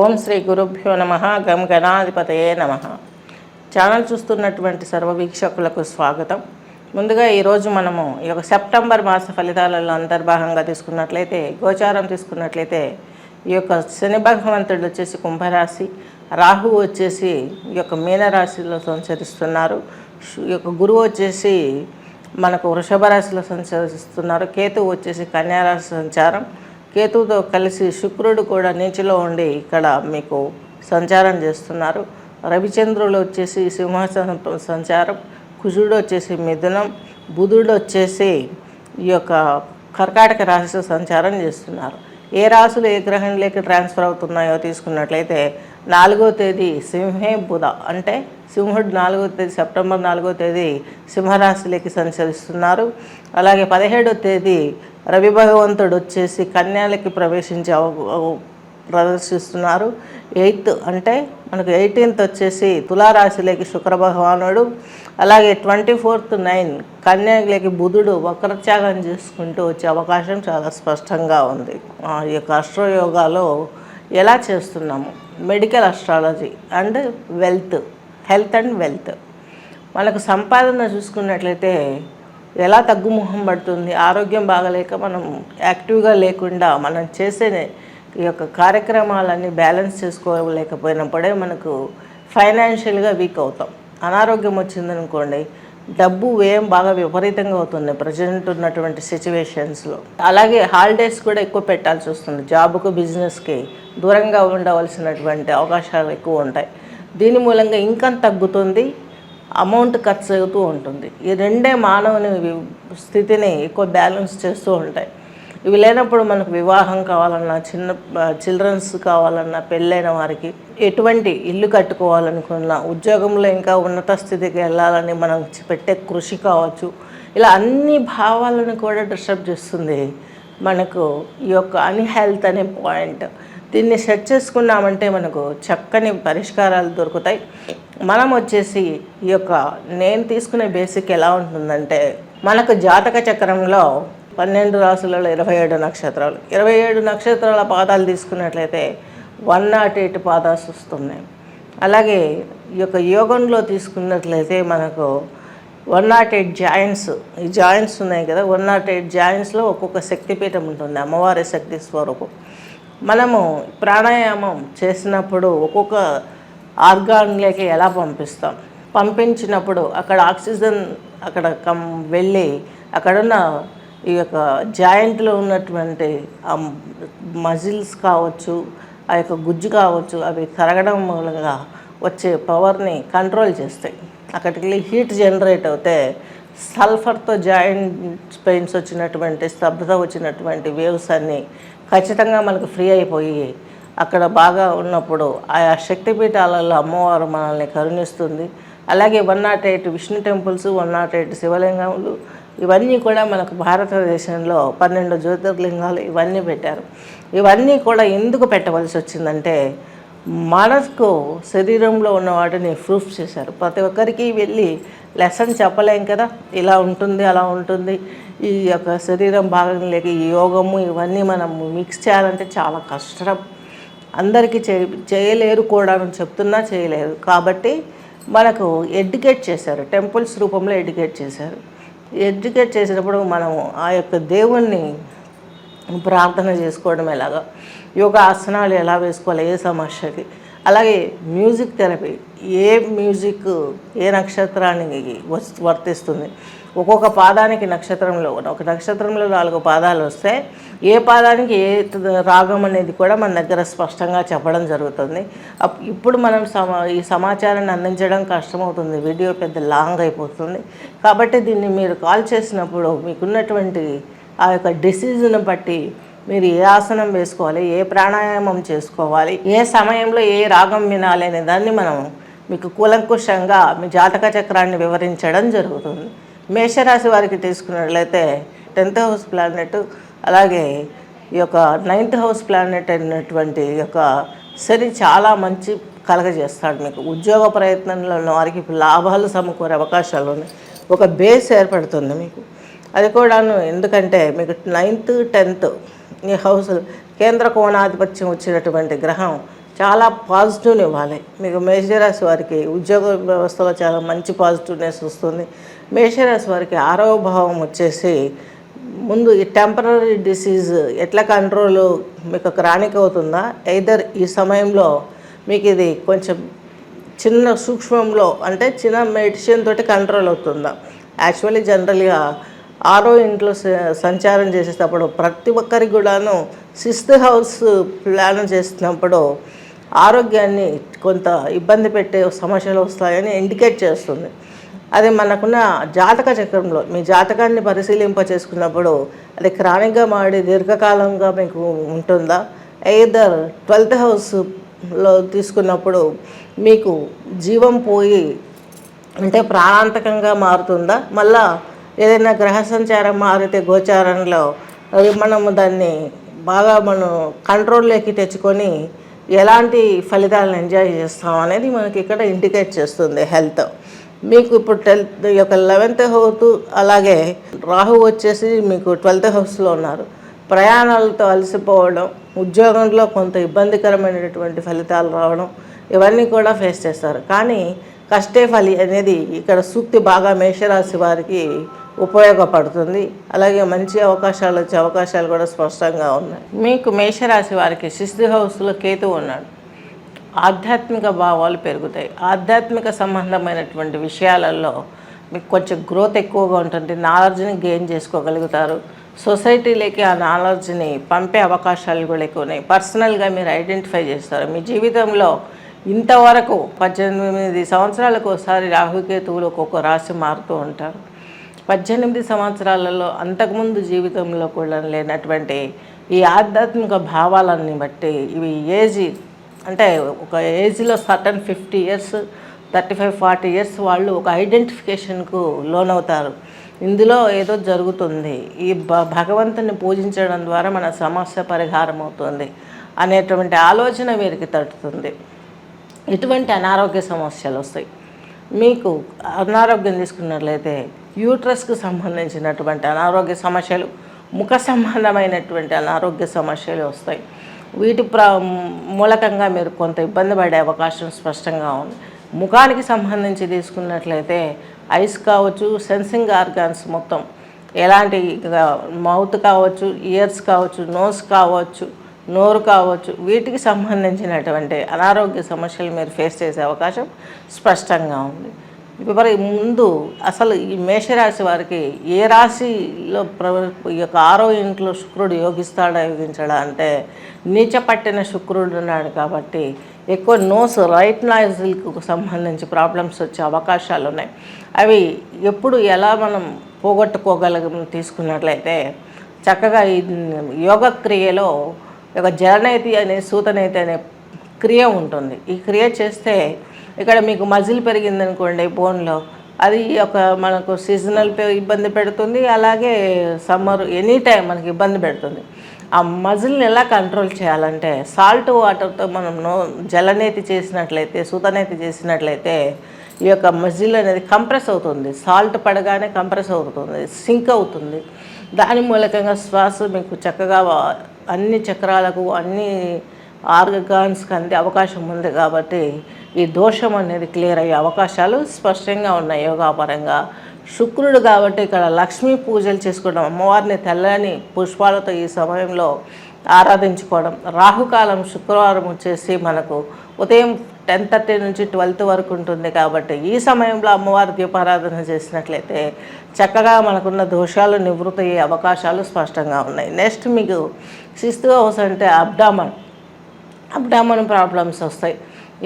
ఓం శ్రీ గురుభ్యో నమ గం గణాధిపతయే నమ. ఛానల్ చూస్తున్నటువంటి సర్వ వీక్షకులకు స్వాగతం. ముందుగా ఈరోజు మనము ఈ యొక్క సెప్టెంబర్ మాస ఫలితాలలో అంతర్భాగంగా తీసుకున్నట్లయితే గోచారం తీసుకున్నట్లయితే ఈ యొక్క శని భగవంతుడు వచ్చేసి కుంభరాశి రాహు వచ్చేసి ఈ యొక్క మీనరాశిలో సంచరిస్తున్నారు. ఈ యొక్క గురువు వచ్చేసి మనకు వృషభ రాశిలో సంచరిస్తున్నారు. కేతువు వచ్చేసి కన్యారాశి సంచారం. కేతువుతో కలిసి శుక్రుడు కూడా నీచిలో ఉండి ఇక్కడ మీకు సంచారం చేస్తున్నారు. రవిచంద్రులు వచ్చేసి సింహాసనం సంచారం కుజుడు వచ్చేసి మిథునం బుధుడు వచ్చేసి ఈ యొక్క కర్కాటక రాశితో సంచారం చేస్తున్నారు. ఏ రాశులు ఏ గ్రహంలోకి ట్రాన్స్ఫర్ అవుతున్నాయో తీసుకున్నట్లయితే నాలుగో తేదీ సింహే బుధ. అంటే సింహుడు నాలుగో తేదీ సెప్టెంబర్ నాలుగో తేదీ సింహరాశిలోకి సంచరిస్తున్నారు. అలాగే పదిహేడో తేదీ రవి భగవంతుడు వచ్చేసి కన్యాలకి ప్రవేశించే అవ- ప్రదర్శిస్తున్నారు. ఎయిత్ అంటే మనకు ఎయిటీన్త్ వచ్చేసి తులారాశిలోకి శుక్ర భగవానుడు అలాగే ట్వంటీ ఫోర్త్ నైన్ కన్యాలకి బుధుడు వక్రత్యాగం చేసుకుంటూ వచ్చే అవకాశం చాలా స్పష్టంగా ఉంది. ఆ ఈ యొక్క అష్ట్రయోగాలో ఎలా చేస్తున్నాము? Medical astrology and wealth health and wealth. మనకు సంపాదన చూసుకున్నట్లయితే ఎలా తగ్గుముఖం పడుతుంది ఆరోగ్యం బాగలేక మనం యాక్టివ్గా లేకుండా మనం చేసే ఈ యొక్క కార్యక్రమాలన్నీ బ్యాలెన్స్ చేసుకోలేకపోయినప్పుడే మనకు ఫైనాన్షియల్గా వీక్ అవుతాం. అనారోగ్యం వచ్చిందనుకోండి డబ్బు వ్యయం బాగా విపరీతంగా అవుతుంది ప్రజెంట్ ఉన్నటువంటి సిచ్యువేషన్స్లో. అలాగే హాలిడేస్ కూడా ఎక్కువ పెట్టాల్సి వస్తుంది. జాబ్కు బిజినెస్కి దూరంగా ఉండవలసినటువంటి అవకాశాలు ఎక్కువ ఉంటాయి. దీని మూలంగా ఇన్కమ్ తగ్గుతుంది అమౌంట్ ఖర్చు అవుతూ ఉంటుంది. ఈ రెండే మానవుని స్థితిని ఎక్కువ బ్యాలెన్స్ చేస్తూ ఉంటాయి. ఇవి లేనప్పుడు మనకు వివాహం కావాలన్నా చిన్న చిల్డ్రన్స్ కావాలన్నా పెళ్ళైన వారికి ఎటువంటి ఇల్లు కట్టుకోవాలనుకున్నా ఉద్యోగంలో ఇంకా ఉన్నత స్థితికి వెళ్ళాలని మనం పెట్టే కృషి కావచ్చు. ఇలా అన్ని భావాలను కూడా డిస్టర్బ్ చేస్తుంది మనకు ఈ యొక్క అన్హెల్త్ అనే పాయింట్. దీన్ని సెట్ చేసుకున్నామంటే మనకు చక్కని పరిష్కారాలు దొరుకుతాయి. మనం వచ్చేసి ఈ యొక్క నేను తీసుకునే బేసిక్ ఎలా ఉంటుందంటే మనకు జాతక చక్రంలో పన్నెండు రాసులలో ఇరవై ఏడు నక్షత్రాలు. ఇరవై ఏడు నక్షత్రాల పాదాలు తీసుకున్నట్లయితే వన్ నాట్ ఎయిట్ పాదాస్ వస్తున్నాయి. అలాగే ఈ యొక్క యోగంలో తీసుకున్నట్లయితే మనకు వన్ నాట్ ఎయిట్ జాయింట్స్ ఈ జాయింట్స్ ఉన్నాయి కదా వన్ నాట్ ఎయిట్ జాయింట్స్లో ఒక్కొక్క శక్తిపీఠం ఉంటుంది అమ్మవారి శక్తి స్వరూపం. మనము ప్రాణాయామం చేసినప్పుడు ఒక్కొక్క ఆర్గాన్లకి ఎలా పంపిస్తాం? పంపించినప్పుడు అక్కడ ఆక్సిజన్ అక్కడ కం వెళ్ళి అక్కడున్న ఈ యొక్క జాయింట్లో ఉన్నటువంటి ఆ మజిల్స్ కావచ్చు ఆ యొక్క గుజ్జు కావచ్చు అవి కరగడం మూలంగా వచ్చే పవర్ని కంట్రోల్ చేస్తాయి. అక్కడికి వెళ్ళి హీట్ జనరేట్ అవుతే సల్ఫర్తో జాయింట్ పెయిన్స్ వచ్చినటువంటి స్తబ్దత వచ్చినటువంటి వేవ్స్ అన్నీ ఖచ్చితంగా మనకు ఫ్రీ అయిపోయి అక్కడ బాగా ఉన్నప్పుడు ఆయా శక్తిపీఠాలలో అమ్మవారు మనల్ని కరుణిస్తుంది. అలాగే one not eight Vishnu temples one not eight శివలింగములు ఇవన్నీ కూడా మనకు భారతదేశంలో పన్నెండు జ్యోతిర్లింగాలు ఇవన్నీ పెట్టారు. ఇవన్నీ కూడా ఎందుకు పెట్టవలసి వచ్చిందంటే మనకు శరీరంలో ఉన్న వాటిని ప్రూఫ్ చేశారు. ప్రతి ఒక్కరికి వెళ్ళి లెసన్ చెప్పలేం కదా ఇలా ఉంటుంది అలా ఉంటుంది. ఈ యొక్క శరీరం భాగం లేక ఈ యోగము ఇవన్నీ మనం మిక్స్ చేయాలంటే చాలా కష్టం. అందరికీ చే చేయలేరు కూడా అని చెప్తున్నా చేయలేరు కాబట్టి మనకు ఎడ్యుకేట్ చేశారు. టెంపుల్స్ రూపంలో ఎడ్యుకేట్ చేశారు. ఎడ్యుకేట్ చేసినప్పుడు మనం ఆ యొక్క దేవుణ్ణి ప్రార్థన చేసుకోవడం ఎలాగా? యోగా ఆసనాలు ఎలా వేసుకోవాలి? ఏ సమస్యకి? అలాగే మ్యూజిక్ థెరపీ. ఏ మ్యూజిక్ ఏ నక్షత్రానికి వర్తిస్తుంది? ఒక్కొక్క పాదానికి నక్షత్రంలో ఒక నక్షత్రంలో నాలుగు పాదాలు వస్తే ఏ పాదానికి ఏ రాగం అనేది కూడా మన దగ్గర స్పష్టంగా చెప్పడం జరుగుతుంది. అప్- ఇప్పుడు మనం సమా ఈ సమాచారాన్ని అందించడం కష్టమవుతుంది. వీడియో పెద్ద లాంగ్ అయిపోతుంది. కాబట్టి దీన్ని మీరు కాల్ చేసినప్పుడు మీకున్నటువంటి ఆ యొక్క డిసీజ్ను బట్టి మీరు ఏ ఆసనం వేసుకోవాలి ఏ ప్రాణాయామం చేసుకోవాలి ఏ సమయంలో ఏ రాగం వినాలి అనే దాన్ని మనం మీకు కూలంకుషంగా మీ జాతక చక్రాన్ని వివరించడం జరుగుతుంది. మేషరాశి వారికి తీసుకున్నట్లయితే టెన్త్ హౌస్ ప్లానెట్ అలాగే ఈ యొక్క నైన్త్ హౌస్ ప్లానెట్ అయినటువంటి యొక్క శని చాలా మంచి కలగజేస్తాడు మీకు. ఉద్యోగ ప్రయత్నంలో ఉన్న వారికి లాభాలు సమకూరే అవకాశాలు ఉన్నాయి. ఒక బేస్ ఏర్పడుతుంది మీకు. అది కూడాను ఎందుకంటే మీకు నైన్త్ టెన్త్ ఈ హౌస్ కేంద్ర కోణాధిపత్యం వచ్చినటువంటి గ్రహం చాలా పాజిటివ్ని ఇవ్వాలి. మీకు మేషరాశి వారికి ఉద్యోగ వ్యవస్థలో చాలా మంచి పాజిటివ్నెస్ వస్తుంది. మేషరాశి వారికి ఆరవ భావం వచ్చేసి ముందు ఈ టెంపరీ డిసీజ్ ఎట్లా కంట్రోల్ మీకు క్రానిక్ అవుతుందా? ఎయిదర్ ఈ సమయంలో మీకు ఇది కొంచెం చిన్న సూక్ష్మంలో అంటే చిన్న మెడిసిన్ తోటి కంట్రోల్ అవుతుందా? యాక్చువల్లీ జనరల్గా ఆరో ఇంట్లో సంచారం చేసేటప్పుడు ప్రతి ఒక్కరికి కూడాను సిక్స్త్ హౌస్ ప్లాన్ చేస్తున్నప్పుడు ఆరోగ్యాన్ని కొంత ఇబ్బంది పెట్టే సమస్యలు వస్తాయని ఇండికేట్ చేస్తుంది. అది మనకున్న జాతక చక్రంలో మీ జాతకాన్ని పరిశీలింప చేసుకున్నప్పుడు అది క్రానిక్గా మాడి దీర్ఘకాలంగా మీకు ఉంటుందా? ఎయిదర్ ట్వెల్త్ హౌస్లో తీసుకున్నప్పుడు మీకు జీవం పోయి అంటే ప్రాణాంతకంగా మారుతుందా? మళ్ళా ఏదైనా గ్రహ సంచారం మారితే గోచారంలో అది మనము దాన్ని బాగా మనం కంట్రోల్లోకి తెచ్చుకొని ఎలాంటి ఫలితాలను ఎంజాయ్ చేస్తాం అనేది మనకి ఇక్కడ ఇండికేట్ చేస్తుంది హెల్త్. మీకు ఇప్పుడు టెన్త్ ఈ యొక్క లెవెన్త్ హౌస్ అలాగే రాహు వచ్చేసి మీకు ట్వెల్త్ హౌస్లో ఉన్నారు. ప్రయాణాలతో అలసిపోవడం ఉద్యోగంలో కొంత ఇబ్బందికరమైనటువంటి ఫలితాలు రావడం ఇవన్నీ కూడా ఫేస్ చేస్తారు. కానీ కష్టే ఫలి అనేది ఇక్కడ సూక్తి బాగా మేషరాశి వారికి ఉపయోగపడుతుంది. అలాగే మంచి అవకాశాలు వచ్చే అవకాశాలు కూడా స్పష్టంగా ఉన్నాయి. మీకు మేషరాశి వారికి సిక్స్త్ హౌస్లో కేతు ఉన్నాడు. ఆధ్యాత్మిక భావాలు పెరుగుతాయి. ఆధ్యాత్మిక సంబంధమైనటువంటి విషయాలలో మీకు కొంచెం గ్రోత్ ఎక్కువగా ఉంటుంది. నాలెడ్జ్ని గెయిన్ చేసుకోగలుగుతారు. సొసైటీలోకి ఆ నాలెడ్జ్ని పంపే అవకాశాలు కూడా ఎక్కువ ఉన్నాయి. పర్సనల్గా మీరు ఐడెంటిఫై చేస్తారు. మీ జీవితంలో ఇంతవరకు పద్దెనిమిది సంవత్సరాలకు ఒకసారి రాహుకేతువులు ఒక్కొక్క రాశి మారుతూ ఉంటారు. పద్దెనిమిది సంవత్సరాలలో అంతకుముందు జీవితంలో కూడా లేనటువంటి ఈ ఆధ్యాత్మిక భావాలన్నీ బట్టి ఇవి ఏజ్ అంటే ఒక ఏజ్లో certain fifty years thirty five forty years వాళ్ళు ఒక ఐడెంటిఫికేషన్కు లోనవుతారు. ఇందులో ఏదో జరుగుతుంది. ఈ భ భగవంతుని పూజించడం ద్వారా మన సమస్య పరిహారం అవుతుంది అనేటువంటి ఆలోచన వీరికి తట్టుతుంది ఎటువంటి అనారోగ్య సమస్యలు వస్తాయి. మీకు అనారోగ్యం తీసుకున్నట్లయితే యూట్రస్కు సంబంధించినటువంటి అనారోగ్య సమస్యలు ముఖ సంబంధమైనటువంటి అనారోగ్య సమస్యలు వస్తాయి. వీటి ప్ర మూలకంగా మీరు కొంత ఇబ్బంది పడే అవకాశం స్పష్టంగా ఉంది. ముఖానికి సంబంధించి తీసుకున్నట్లయితే ఐస్ కావచ్చు సెన్సింగ్ ఆర్గాన్స్ మొత్తం ఎలాంటి మౌత్ కావచ్చు ఇయర్స్ కావచ్చు నోస్ కావచ్చు నోరు కావచ్చు వీటికి సంబంధించినటువంటి అనారోగ్య సమస్యలు మీరు ఫేస్ చేసే అవకాశం స్పష్టంగా ఉంది. మరి ముందు అసలు ఈ మేషరాశి వారికి ఏ రాశిలో ఈ యొక్క ఆరో ఇంట్లో శుక్రుడు యోగిస్తాడా యోగించడా అంటే నీచ పట్టిన శుక్రుడు ఉన్నాడు కాబట్టి ఎక్కువ నోస్ రైట్ నాయిజులకు సంబంధించి ప్రాబ్లమ్స్ వచ్చే అవకాశాలు ఉన్నాయి. అవి ఎప్పుడు ఎలా మనం పోగొట్టుకోగలం తీసుకున్నట్లయితే చక్కగా ఈ యోగ క్రియలో ఒక జలనైతి అనే సూతనైతి అనే క్రియ ఉంటుంది. ఈ క్రియ చేస్తే ఇక్కడ మీకు మజిల్ పెరిగిందనుకోండి బోన్లో అది ఒక మనకు సీజనల్ ఇబ్బంది పెడుతుంది అలాగే సమ్మర్ ఎనీ టైం మనకి ఇబ్బంది పెడుతుంది. ఆ మజిల్ని ఎలా కంట్రోల్ చేయాలంటే సాల్ట్ వాటర్తో మనం నో జలనేతి చేసినట్లయితే సూతనేతి చేసినట్లయితే ఈ యొక్క మజిల్ అనేది కంప్రెస్ అవుతుంది. సాల్ట్ పడగానే కంప్రెస్ అవుతుంది సింక్ అవుతుంది. దాని మూలకంగా శ్వాస మీకు చక్కగా అన్ని చక్రాలకు అన్ని ఆర్గాన్స్కి అందే అవకాశం ఉంది కాబట్టి ఈ దోషం అనేది క్లియర్ అయ్యే అవకాశాలు స్పష్టంగా ఉన్నాయి యోగాపరంగా. శుక్రుడు కాబట్టి ఇక్కడ లక్ష్మీ పూజలు చేసుకోవడం అమ్మవారిని తెల్లని పుష్పాలతో ఈ సమయంలో ఆరాధించుకోవడం. రాహుకాలం శుక్రవారం వచ్చేసి మనకు ఉదయం టెన్ థర్టీ నుంచి ట్వెల్త్ వరకు ఉంటుంది కాబట్టి ఈ సమయంలో అమ్మవారి దీపారాధన చేసినట్లయితే చక్కగా మనకున్న దోషాలు నివృత్తి అయ్యే అవకాశాలు స్పష్టంగా ఉన్నాయి. నెక్స్ట్ మీకు శిస్తు హౌస్ అంటే అబ్డామన్. అబ్డామన్ ప్రాబ్లమ్స్ వస్తాయి.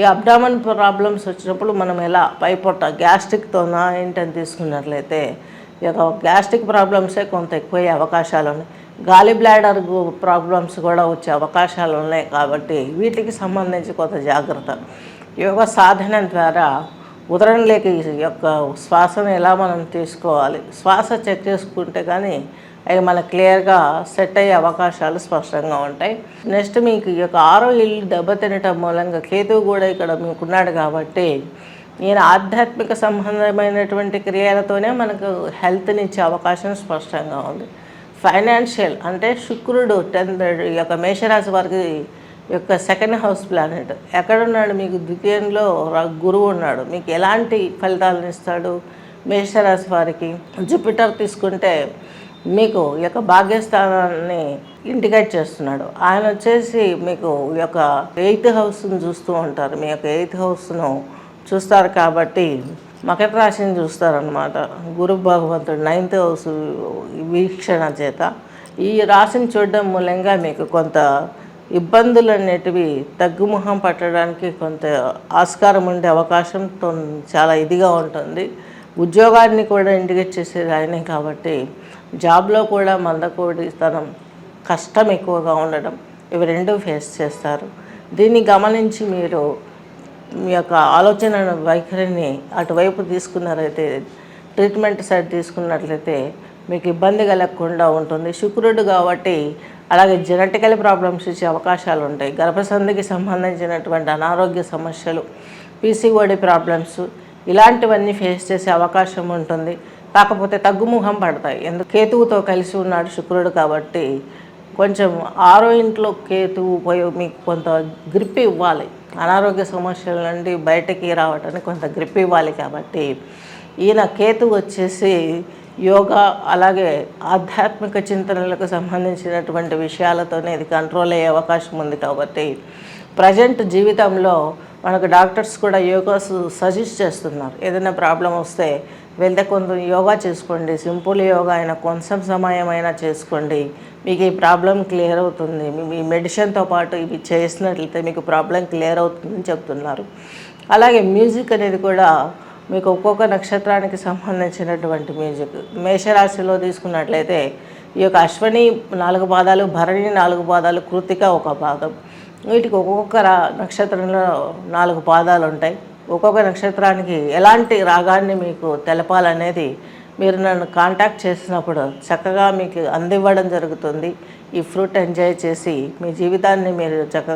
ఈ అబ్డామన్ ప్రాబ్లమ్స్ వచ్చినప్పుడు మనం ఎలా పైపొట్ట గ్యాస్ట్రిక్తోనా ఏంటని తీసుకున్నట్లయితే ఇక గ్యాస్ట్రిక్ ప్రాబ్లమ్సే కొంత ఎక్కువయ్యే అవకాశాలు ఉన్నాయి. గాలి బ్లాడర్ ప్రాబ్లమ్స్ కూడా వచ్చే అవకాశాలు ఉన్నాయి కాబట్టి వీటికి సంబంధించి కొంత జాగ్రత్త. యోగ సాధన ద్వారా ఉదరంలోకి లేక యొక్క శ్వాసను ఎలా మనం తీసుకోవాలి? శ్వాస చెక్ చేసుకుంటే కానీ అవి మనకు క్లియర్గా సెట్ అయ్యే అవకాశాలు స్పష్టంగా ఉంటాయి. నెక్స్ట్ మీకు ఈ యొక్క ఆరో ఇల్లు దెబ్బతినటం మూలంగా కేతువు కూడా ఇక్కడ మీకున్నాడు కాబట్టి ఈయన ఆధ్యాత్మిక సంబంధమైనటువంటి క్రియలతోనే మనకు హెల్త్ని ఇచ్చే అవకాశం స్పష్టంగా ఉంది. ఫైనాన్షియల్ అంటే శుక్రుడు టెన్త్ ఈ యొక్క మేషరాశి వారికి యొక్క సెకండ్ హౌస్ ప్లానెట్. ఎక్కడున్నాడు? మీకు ద్వితీయంలో గురువు ఉన్నాడు. మీకు ఎలాంటి ఫలితాలను ఇస్తాడు మేషరాశి వారికి? జూపిటర్ తీసుకుంటే మీకు ఈ యొక్క భాగ్యస్థానాన్ని ఇండికేట్ చేస్తున్నాడు. ఆయన వచ్చేసి మీకు ఈ యొక్క ఎయిత్ హౌస్ను చూస్తూ ఉంటారు. మీ యొక్క ఎయిత్ హౌస్ను చూస్తారు కాబట్టి మకర రాశిని చూస్తారనమాట గురు భగవంతుడు నైన్త్ హౌస్ వీక్షణ చేత. ఈ రాశిని చూడడం మూలంగా మీకు కొంత ఇబ్బందులు అనేటివి తగ్గుముఖం పట్టడానికి కొంత ఆస్కారం ఉండే అవకాశం చాలా ఇదిగా ఉంటుంది. ఉద్యోగాన్ని కూడా ఇండికేట్ చేసేది ఆయనే కాబట్టి జాబ్లో కూడా మందకోడితనం కష్టం ఎక్కువగా ఉండడం ఇవి రెండు ఫేస్ చేస్తారు. దీన్ని గమనించి మీరు మీ యొక్క ఆలోచన వైఖరిని అటువైపు తీసుకున్నారైతే ట్రీట్మెంట్ సైడ్ తీసుకున్నట్లయితే మీకు ఇబ్బంది కలగకుండా ఉంటుంది. శుక్రుడు కాబట్టి అలాగే జెనెటికల్ ప్రాబ్లమ్స్ ఇచ్చే అవకాశాలు ఉంటాయి. గర్భసంధికి సంబంధించినటువంటి అనారోగ్య సమస్యలు పీసీఓడి ప్రాబ్లమ్స్ ఇలాంటివన్నీ ఫేస్ చేసే అవకాశం ఉంటుంది. కాకపోతే తగ్గుముఖం పడతాయి. ఎందుకు కేతువుతో కలిసి ఉన్నాడు శుక్రుడు కాబట్టి కొంచెం ఆరో ఇంట్లో కేతువు పోయి మీకు కొంత గ్రిప్ ఇవ్వాలి. అనారోగ్య సమస్యల నుండి బయటకి రావడానికి కొంత గ్రిప్ ఇవ్వాలి కాబట్టి ఈయన కేతువు వచ్చేసి యోగా అలాగే ఆధ్యాత్మిక చింతనలకు సంబంధించినటువంటి విషయాలతోనే ఇది కంట్రోల్ అయ్యే అవకాశం ఉంది కాబట్టి ప్రజెంట్ జీవితంలో మనకు డాక్టర్స్ కూడా యోగాస్ సజెస్ట్ చేస్తున్నారు. ఏదైనా ప్రాబ్లం వస్తే వెళ్తే కొంత యోగా చేసుకోండి సింపుల్ యోగా అయినా కొంచెం సమయం అయినా చేసుకోండి. మీకు ఈ ప్రాబ్లం క్లియర్ అవుతుంది. మీ- మెడిసిన్తో పాటు ఇవి చేసినట్లయితే మీకు ప్రాబ్లం క్లియర్ అవుతుందని చెప్తున్నారు. అలాగే మ్యూజిక్ అనేది కూడా మీకు ఒక్కొక్క నక్షత్రానికి సంబంధించినటువంటి మ్యూజిక్. మేషరాశిలో తీసుకున్నట్లయితే ఈ యొక్క అశ్వని నాలుగు పాదాలు భరణి నాలుగు పాదాలు కృతిక ఒక భాగం. వీటికి ఒక్కొక్క రా- నక్షత్రంలో నాలుగు పాదాలు ఉంటాయి ఒక్కొక్క నక్షత్రానికి ఎలాంటి రాగాన్ని మీకు తెలపాలనేది మీరు నన్ను కాంటాక్ట్ చేసినప్పుడు చక్కగా మీకు అందివ్వడం జరుగుతుంది. ఈ ఫ్రూట్ ఎంజాయ్ చేసి మీ జీవితాన్ని మీరు చక్కగా